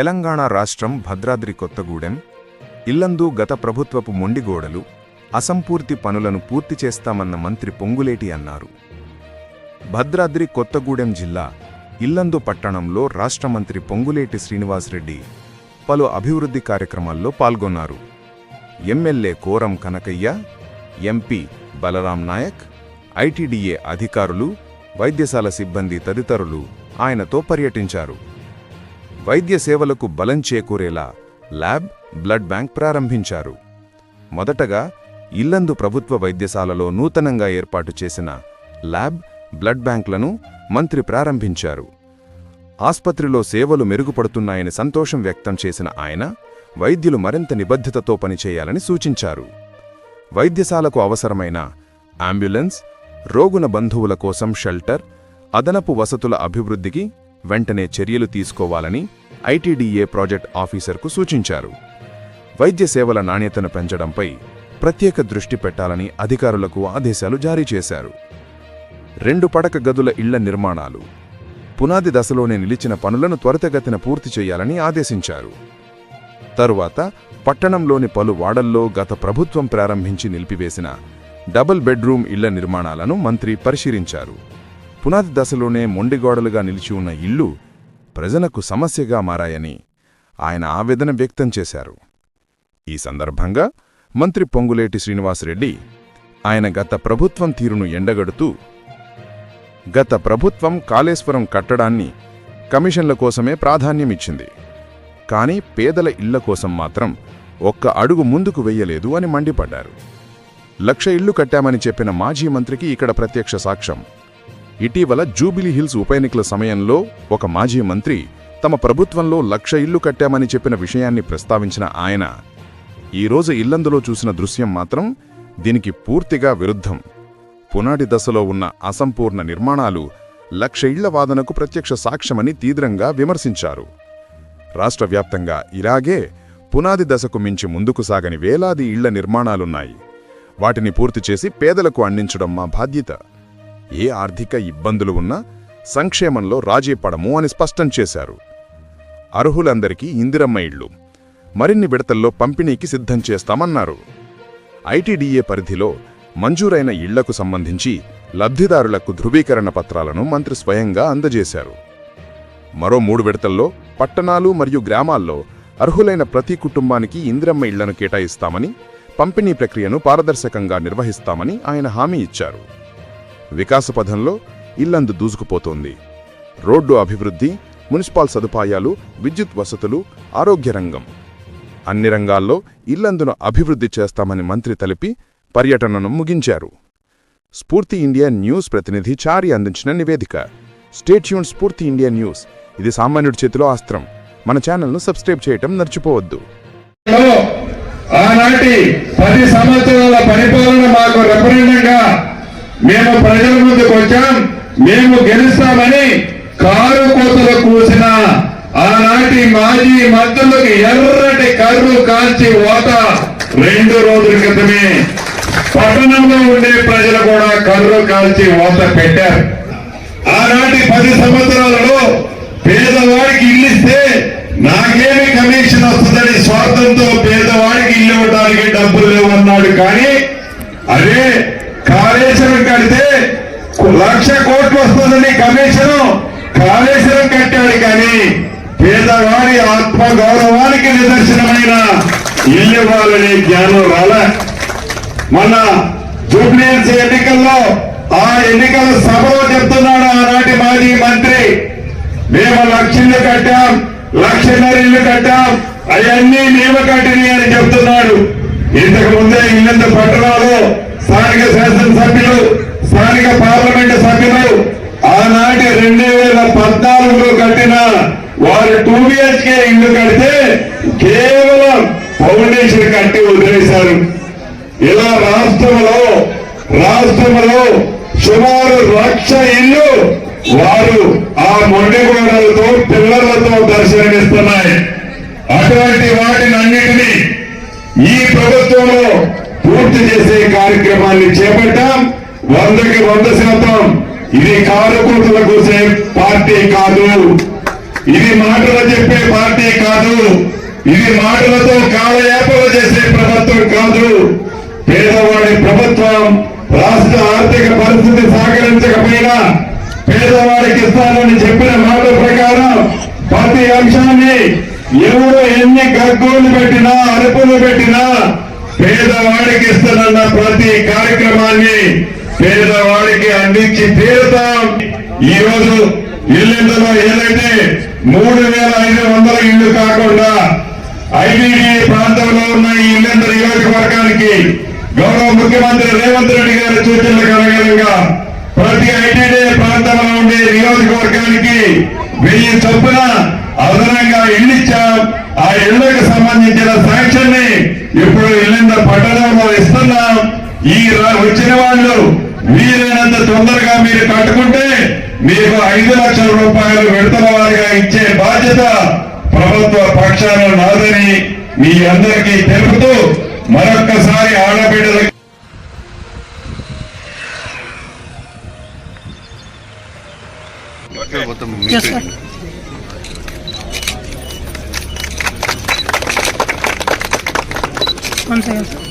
తెలంగాణ రాష్ట్రం భద్రాద్రి కొత్తగూడెం ఇల్లందు గత ప్రభుత్వపు మొండిగోడలు అసంపూర్తి పనులను పూర్తి చేస్తామన్న మంత్రి పొంగులేటి అన్నారు. భద్రాద్రి కొత్తగూడెం జిల్లా ఇల్లందు పట్టణంలో రాష్ట్ర మంత్రి పొంగులేటి శ్రీనివాసరెడ్డి పలు అభివృద్ధి కార్యక్రమాల్లో పాల్గొన్నారు. MLA Koram Kanakaiah MP Balaram Naik ITDA అధికారులు వైద్యశాల సిబ్బంది తదితరులు ఆయనతో పర్యటించారు. వైద్య సేవలకు బలం చేకూరేలా ల్యాబ్ బ్లడ్ బ్యాంక్ ప్రారంభించారు. మొదటగా ఇల్లందు ప్రభుత్వ వైద్యశాలలో నూతనంగా ఏర్పాటు చేసిన ల్యాబ్ బ్లడ్ బ్యాంక్లను మంత్రి ప్రారంభించారు. ఆస్పత్రిలో సేవలు మెరుగుపడుతున్నాయని సంతోషం వ్యక్తం చేసిన ఆయన వైద్యులు మరింత నిబద్ధతతో పనిచేయాలని సూచించారు. వైద్యశాలకు అవసరమైన అంబ్యులెన్స్ రోగున బంధువుల కోసం షెల్టర్ అదనపు వసతుల అభివృద్ధికి వెంటనే చర్యలు తీసుకోవాలని ఐటీడీఏ ప్రాజెక్ట్ ఆఫీసర్కు సూచించారు. వైద్య సేవల నాణ్యతను పెంచడంపై ప్రత్యేక దృష్టి పెట్టాలని అధికారులకు ఆదేశాలు జారీ చేశారు. రెండు పడక గదుల ఇళ్ళ నిర్మాణాలు పునాది దశలోనే నిలిచిన పనులను త్వరితగతిన పూర్తి చేయాలని ఆదేశించారు. తరువాత పట్టణంలోని పలు వాడల్లో గత ప్రభుత్వం ప్రారంభించి నిలిపివేసిన డబుల్ బెడ్రూమ్ ఇళ్ళ నిర్మాణాలను మంత్రి పరిశీలించారు. పునాది దశలోనే మొండిగోడలుగా నిలిచి ఉన్న ఇల్లు ప్రజలకు సమస్యగా మారాయని ఆయన ఆవేదన వ్యక్తం చేశారు. ఈ సందర్భంగా మంత్రి పొంగులేటి శ్రీనివాసరెడ్డి ఆయన గత ప్రభుత్వం తీరును ఎండగడుతూ గత ప్రభుత్వం కాళేశ్వరం కట్టడాన్ని కమిషన్ల కోసమే ప్రాధాన్యమిచ్చింది. కానీ పేదల ఇళ్ళ కోసం మాత్రం ఒక్క అడుగు ముందుకు వెయ్యలేదు అని మండిపడ్డారు. లక్ష ఇళ్ళు కట్టామని చెప్పిన మాజీ మంత్రికి ఇక్కడ ప్రత్యక్ష సాక్ష్యం. ఇటీవల జూబిలీ హిల్స్ ఉప ఎన్నికల సమయంలో ఒక మాజీ మంత్రి తమ ప్రభుత్వంలో లక్ష ఇళ్ళు కట్టామని చెప్పిన విషయాన్ని ప్రస్తావించిన ఆయన ఈరోజు ఇల్లందులో చూసిన దృశ్యం మాత్రం దీనికి పూర్తిగా విరుద్ధం. పునాడి దశలో ఉన్న అసంపూర్ణ నిర్మాణాలు లక్ష ఇళ్ళ వాదనకు ప్రత్యక్ష సాక్ష్యమని తీవ్రంగా విమర్శించారు. రాష్ట్ర వ్యాప్తంగా ఇలాగే పునాది దశకు మించి ముందుకు సాగని వేలాది ఇళ్ళ నిర్మాణాలున్నాయి. వాటిని పూర్తి చేసి పేదలకు అందించడం మా బాధ్యత. ఏ ఆర్థిక ఇబ్బందులు ఉన్నా సంక్షేమంలో రాజీ పడము అని స్పష్టం చేశారు. అర్హులందరికీ ఇందిరమ్మ ఇళ్ళు మరిన్ని విడతల్లో పంపిణీకి సిద్ధం చేస్తామన్నారు. ఐటీడీఏ పరిధిలో మంజూరైన ఇళ్ళకు సంబంధించి లబ్ధిదారులకు ధృవీకరణ పత్రాలను మంత్రి స్వయంగా అందజేశారు. మరో మూడు విడతల్లో పట్టణాలు మరియు గ్రామాల్లో అర్హులైన ప్రతి కుటుంబానికి ఇందిరమ్మ ఇళ్ళను కేటాయిస్తామని పంపిణీ ప్రక్రియను పారదర్శకంగా నిర్వహిస్తామని ఆయన హామీ ఇచ్చారు. వికాసపథంలో ఇల్లందు దూసుకుపోతోంది. రోడ్డు అభివృద్ధి మున్సిపాల్ సదుపాయాలు విద్యుత్ వసతులు ఆరోగ్య రంగం. అన్ని రంగాల్లో ఇల్లందును అభివృద్ధి చేస్తామని మంత్రి తెలిపి పర్యటనను ముగించారు. స్ఫూర్తి ఇండియా న్యూస్ ప్రతినిధి చారి అందించిన నివేదిక. స్టేట్యూన్ స్ఫూర్తి ఇండియా న్యూస్. ఇది సామాన్యుడి చేతిలో అస్త్రం మన ఛానల్ను సబ్స్క్రైబ్ చేయటం మర్చిపోవద్దు. ఆనాటి పది సంవత్సరాల పరిపాలన మాకు రెఫరెండంగా మేము ప్రజల ముందుకు వచ్చాం. మేము గెలుస్తామని కారు కోతలు కూసిన ఆనాటి మాజీ మంత్రులకు ఎర్రటి కర్రు కాల్చి ఓత రెండు రోజుల క్రితమే పట్టణంలో ఉండే ప్రజలు కూడా కర్రు కాల్చి ఓత పెట్టారు. ఆనాటి పది సంవత్సరాలలో పేదవాడికి ఇల్లిస్తే నాకేమి కమిషన్ వస్తుందని స్వార్థంతో పేదవాడికి ఇల్లు ఇవ్వడానికి డబ్బులు లేవన్నాడు కానీ అదే లక్ష కోట్లు వస్తుందని కమిషన్. కాళేశ్వరం కట్టాడు కానీ పేదవాడి ఆత్మ గౌరవానికి నిదర్శనమైన ఇల్లు ఇవ్వాలనే జ్ఞానం రాలే. మన జూబ్లీహిల్స్ ఎన్నికల్లో ఆ ఎన్నికల సభలో చెప్తున్నాడు ఆనాటి మాజీ మంత్రి మేము లక్షలు కట్టాం లక్షన్నర ఇల్లు కట్టాం అవన్నీ మేము కట్టిని అని చెప్తున్నాడు. ఇంతకు ముందే ఇల్లంత పట్టణాలు స్థానిక శాసనసభ్యులు స్థానిక పార్లమెంటు సభ్యులు ఆనాటి రెండు వేల పద్నాలుగులో కట్టిన వారు టూ బిహెచ్కే ఇల్లు కడితే కేవలం ఫౌండేషన్ కట్టి వదిలేశారు. ఇలా రాష్ట్రంలో రాష్ట్రంలో సుమారు లక్ష ఇల్లు వారు ఆ మొండిగోడలతో పిల్లలతో దర్శనమిస్తున్నాయి. అటువంటి వాటిని అన్నిటినీ ఈ ప్రభుత్వంలో పూర్తి చేసే కార్యక్రమాన్ని చేపట్టాం. వందకి వంద శాతం ఇది కారుకూతల కూసే పార్టీ కాదు. ఇది మాటలు చెప్పే పార్టీ కాదు. ఇది మాటలతో కాలయాపన చేసే ప్రభుత్వం కాదు. పేదవాడి ప్రభుత్వం రాష్ట్ర ఆర్థిక పరిస్థితి సహకరించకపోయినా పేదవాడికి ఇస్తానని చెప్పిన మాట ప్రకారం ప్రతి అంశాన్ని ఎవరు ఎన్ని గగ్గోలు పెట్టినా అరుపులు పెట్టినా పేదవాడికి ఇస్తానన్న ప్రతి కార్యక్రమాన్ని పేదవాడికి అందించి తీరుతాం. ఈ రోజు ఇల్లిందులో ఏదైతే మూడు వేల ఐదు వందల ఇల్లు కాకుండా ఐటీడీ ప్రాంతంలో ఉన్న ఈ నియోజకవర్గానికి గౌరవ ముఖ్యమంత్రి రేవంత్ రెడ్డి గారి సూచనలకు అనుగుణంగా ప్రతి ఐటీడీ ప్రాంతంలో ఉండే నియోజకవర్గానికి వెయ్యి చొప్పున అదనంగా ఇల్లు ఇచ్చాం. ఆ ఇళ్ళకు సంబంధించిన శాంక్షన్ని ఇప్పుడు ఇల్లింద పట్టణంలో ఇస్తున్నాం. ఈ రా- వచ్చిన వాళ్ళు వీలైనంత తొందరగా మీరు కట్టుకుంటే మీకు ఐదు లక్షల రూపాయలు విడతల వారిగా ఇచ్చే బాధ్యత ప్రభుత్వ పక్షాన నాదని మీ అందరికీ తెలుపుతూ మరొక్కసారి ఆడబిడ్డలకు Yes, sir. One second,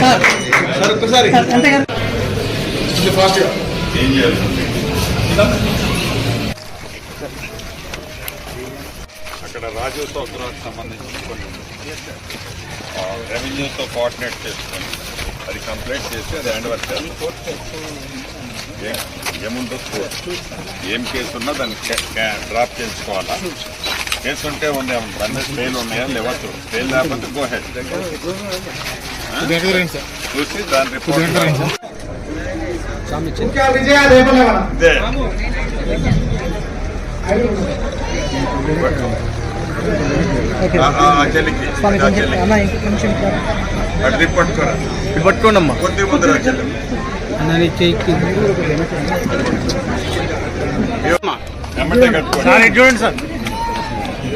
sir ఏం చేయాలి అక్కడ రాజీవ్ సౌకర్యానికి సంబంధించి కొన్ని రెవెన్యూతో కోఆర్డినేట్ చేసుకొని అది కంప్లీట్ చేసి అది హ్యాండ్ వర్క్ చేయాలి ఏం- ఏముందో ఏం కేసు ఉన్నా దాన్ని డ్రాప్ చేసుకోవాలా? కేసు ఉంటే ఉంది దాన్ని స్టేలు ఉన్నాయా లేవచ్చు స్టేల్ లేకపోతే గో హెడ్ చూసి దాని రిపోర్ట్ చెల్లికి. అన్న పట్టుకోండమ్మా. కొద్ది ముందర చెల్లి. అన్న చూడండి సార్.